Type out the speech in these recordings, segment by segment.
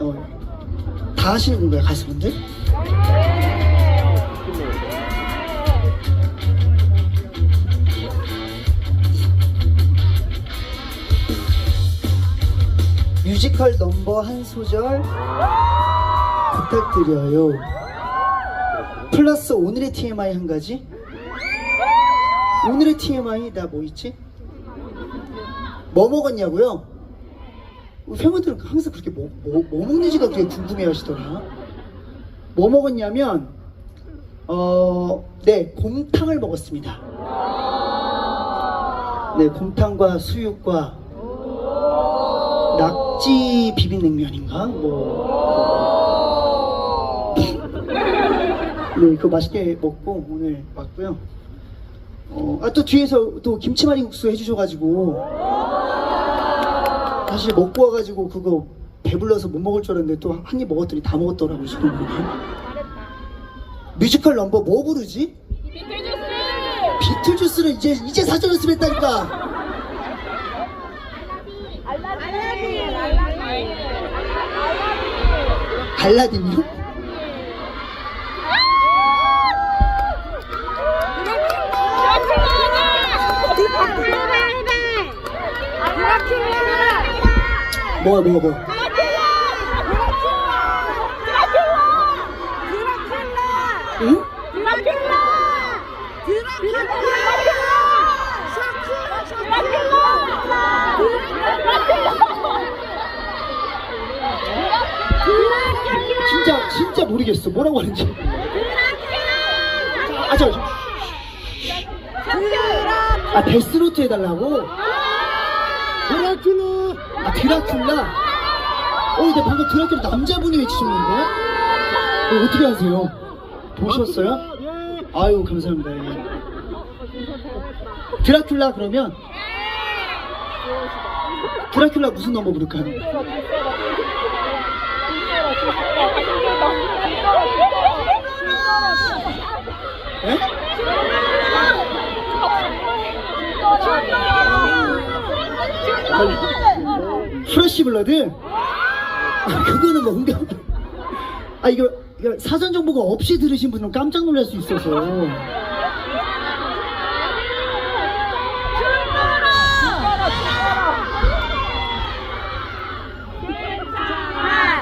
어, 다 하시는 건가요, 가수분들? 뮤지컬 넘버 한 소절 부탁드려요. 플러스 오늘의 TMI 한 가지. 오늘의 TMI 나 뭐 있지? 뭐 먹었냐고요? 우리 팬분들은 항상 그렇게 뭐, 뭐, 뭐 먹는지가 되게 궁금해 하시더라. 뭐 먹었냐면, 어, 네, 곰탕을 먹었습니다. 네, 곰탕과 수육과 낙지 비빔냉면인가? 뭐. 네, 그거 맛있게 먹고 오늘 왔고요. 어, 아, 또 뒤에서 또 김치말이국수 해주셔가지고 사실 먹고 와가지고 그거 배불러서 못 먹을 줄 알았는데 또 한 입 먹었더니 다 먹었더라고요 지금. 뮤지컬 넘버 뭐 부르지? 비틀주스를 이제 이제 사전 연습했다니까. 알라딘이요? 뭐야 뭐야 뭐야 응? 진짜 진짜 모르겠어 뭐라고 하는지 아 저, 저. 아 데스노트 해달라고? 드라큘라 아 드라큘라? 어 근데 방금 드라큘라 남자분이 외치셨는데? 어, 어떻게 하세요? 보셨어요? 아유 감사합니다 예. 드라큘라 그러면 드라큘라 무슨 넘버 부를까요? 예? 프레쉬 블러드? 아, 그거는 뭐 응급. 아 이거, 이거 사전 정보가 없이 들으신 분은 깜짝 놀랄 수 있어서.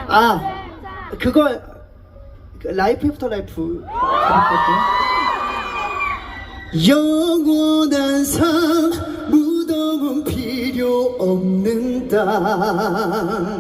아 그거 그 라이프 애프터 라이프. 영원한 삶 Caquetá.